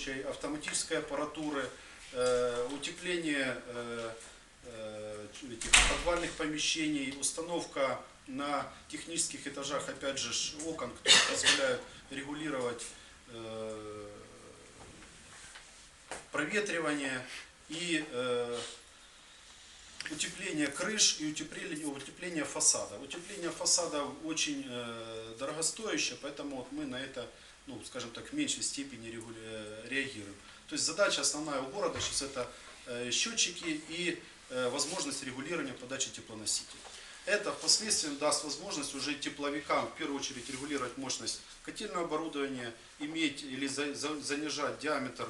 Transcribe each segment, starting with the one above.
прочей, автоматической аппаратуры, э, утепление э, э, этих подвальных помещений, установка на технических этажах, опять же, окон, которые позволяют регулировать проветривание и утепление крыш и утепление, утепление фасада. Утепление фасада очень э, дорогостоящее, поэтому вот мы на это, ну, скажем так, в меньшей степени реагируем. То есть задача основная у города сейчас это э, счетчики и э, возможность регулирования подачи теплоносителей. Это впоследствии даст возможность уже тепловикам в первую очередь регулировать мощность котельного оборудования, иметь или за- за- занижать диаметр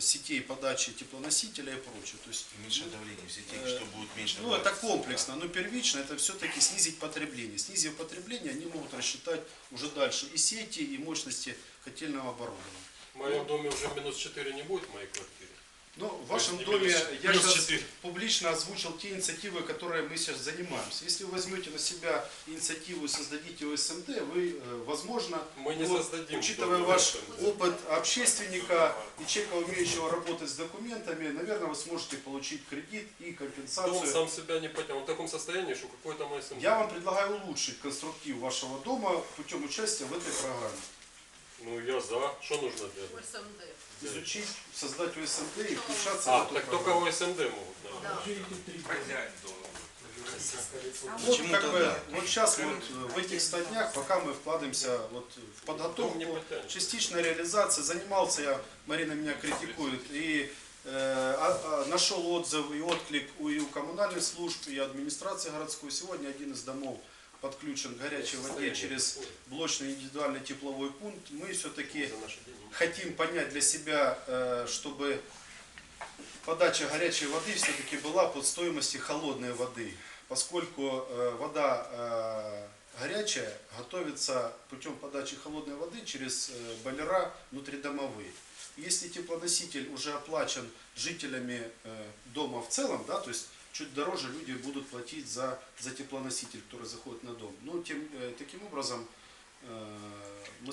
сетей подачи теплоносителя и прочее. То есть Меньше давления в сети, Э, что будет меньше. ну, это комплексно, но первично это все-таки снизить потребление. Снизив потребление, они могут рассчитать уже дальше и сети, и мощности котельного оборудования. В моем доме уже минус 4 не будет в моей квартире. Ну, в вашем доме я сейчас публично озвучил те инициативы, которые мы сейчас занимаемся. Если вы возьмете на себя инициативу и создадите ОСМД, вы, э, возможно, Мы не вот, создадим. учитывая ваш ОСМД. опыт общественника и человека, умеющего работать с документами, наверное, вы сможете получить кредит и Дом компенсацию. сам себя не потянул. Он в таком состоянии, что какой там ОСМД. Я вам предлагаю улучшить конструктив вашего дома путем участия в этой программе. Я за. Что нужно делать? СМД. Изучить, создать ОСМД и включаться А, эту так только программу. ОСМД могут, наверное. Да. Вот, как бы, вот сейчас вот в этих 100 днях, пока мы вкладываемся вот в подготовку, частичная реализация, занимался я, Марина меня критикует, и э, а- а, нашел отзыв и отклик у, и у коммунальных служб, и администрации городской. Сегодня один из домов подключен к горячей воде через блочный индивидуальный тепловой пункт. Мы все-таки хотим понять для себя, э, чтобы подача горячей воды все-таки была под стоимости холодной воды, поскольку э, вода э, горячая готовится путем подачи холодной воды через бойлера внутридомовые. Если теплоноситель уже оплачен жителями дома в целом, да, то есть чуть дороже люди будут платить за, за теплоноситель, который заходит на дом. Но тем, э, таким образом э, мы